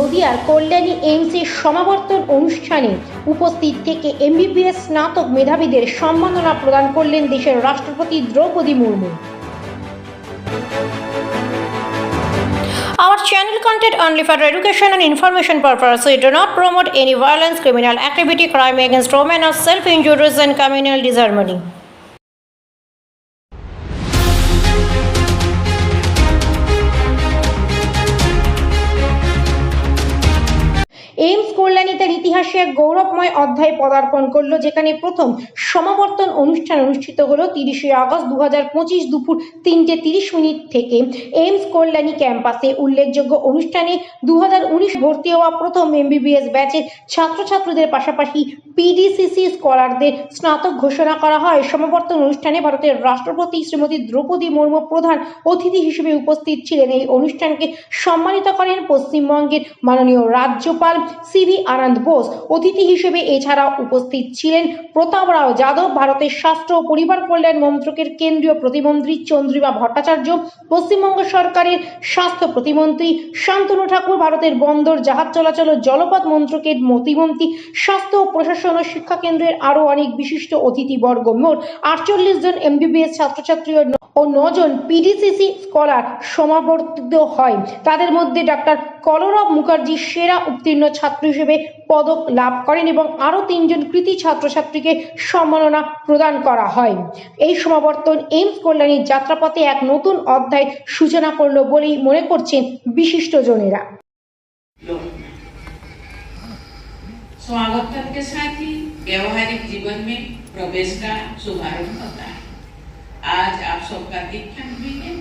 নদিয়ার কল্যাণী এইমসের সমাবর্তন অনুষ্ঠানে উপস্থিত থেকে এমবিবিএস স্নাতক মেধাবীদের সম্মাননা প্রদান করলেন দেশের রাষ্ট্রপতি Droupadi Murmu Our channel content only for education and information purpose. We do not promote any violence, criminal activity, crime against women, or self-injuries and communal disharmony. AIIMS Kalyani তার ইতিহাসে এক গৌরবময় অধ্যায় পদার্পণ করল, যেখানে প্রথম সমাবর্তন অনুষ্ঠান অনুষ্ঠিত হলো তিরিশে আগস্ট দু দুপুর তিনটে তিরিশ মিনিট থেকে। এইমস কল্যাণী ক্যাম্পাসে উল্লেখযোগ্য অনুষ্ঠানে দু ভর্তি হওয়া প্রথম এমবিবিএস ব্যাচের ছাত্রছাত্রীদের পাশাপাশি পিডিসিসি স্কলারদের স্নাতক ঘোষণা করা হয়। সমাবর্তন অনুষ্ঠানে ভারতের রাষ্ট্রপতি শ্রীমতী দ্রৌপদী মুর্মু প্রধান অতিথি হিসেবে উপস্থিত ছিলেন। এই অনুষ্ঠানকে সম্মানিত করেন পশ্চিমবঙ্গের মাননীয় রাজ্যপাল সিভি আনন্দ। বোস, অতিথি হিসেবে এছাড়াও উপস্থিত ছিলেন প্রতাপ রাও যাদব, ভারতের স্বাস্থ্য ও পরিবার কল্যাণ মন্ত্রকের কেন্দ্রীয় প্রতিমন্ত্রী চন্দ্রিমা ভট্টাচার্য, পশ্চিমবঙ্গ সরকারের স্বাস্থ্য প্রতিমন্ত্রী শান্তনু ঠাকুর, ভারতের বন্দর জাহাজ চলাচল ও জলপথ মন্ত্রকের প্রতিমন্ত্রী স্বাস্থ্য ও প্রশাসন ও শিক্ষা কেন্দ্রের আরও অনেক বিশিষ্ট অতিথিবর্গ। মোট আটচল্লিশ জন এমবিবিএস ছাত্রছাত্রী ও নজন পিডিসিসি স্কলার সমাবর্তিত হয়। তাদের মধ্যে ডাক্তার কলরব মুখার্জি সেরা উত্তীর্ণ ছাত্র হিসেবে পদক লাভ করেন এবং আরও তিনজন কৃতি ছাত্রছাত্রীকে সম্মাননা প্রদান করা হয় এই সমাবর্তন এইমস কল্যাণীর যাত্রাপথে এক নতুন অধ্যায় সূচনা করলো বলেই মনে করছেন বিশিষ্টজনেরা लोग स्वागतम के साथ ही व्यवहारिक जीवन में प्रवेश का शुभारंभ होता है आज आप सबका दीक्षांत भी है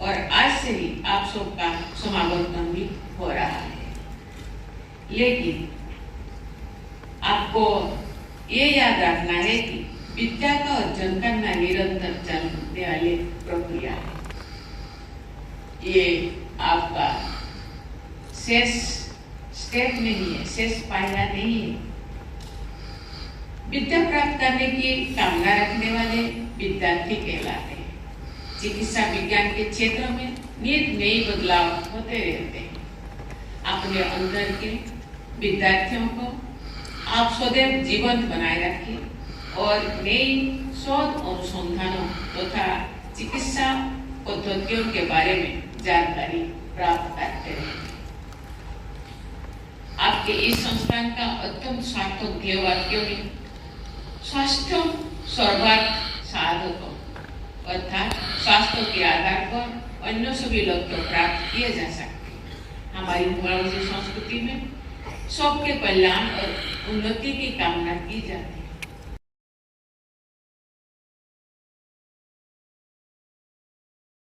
और आज से ही आप सबका समावर्तन भी हो रहा है लेकिन आपको ये याद रखना है कि विद्या का अर्जन करना निरंतर चलने वाली प्रक्रिया है ये आपका शेष स्टेप नहीं है, शेष पायरा नहीं है. विद्या प्राप्त करने की कामना रखने वाले विद्यार्थी कहलाते हैं. चिकित्सा विज्ञान के क्षेत्र में नित नए बदलाव होते रहते हैं. अपने अंदर के विद्यार्थियों को आप सदैव जीवंत बनाए रखें और नई शोध अनुसंधानों तथा चिकित्सा पद्धतियों के बारे में जानकारी प्राप्त करते रहें आपके इस संस्थान का अत्यंत सार्थक ध्येय वाक्य में स्वास्थ्य सर्वार्थ साधक अर्थात स्वास्थ्य के आधार पर अन्य सभी लक्ष्य प्राप्त किए जा सकते हमारी भारतीय संस्कृति में सबके कल्याण और उन्नति की कामना की जाती है।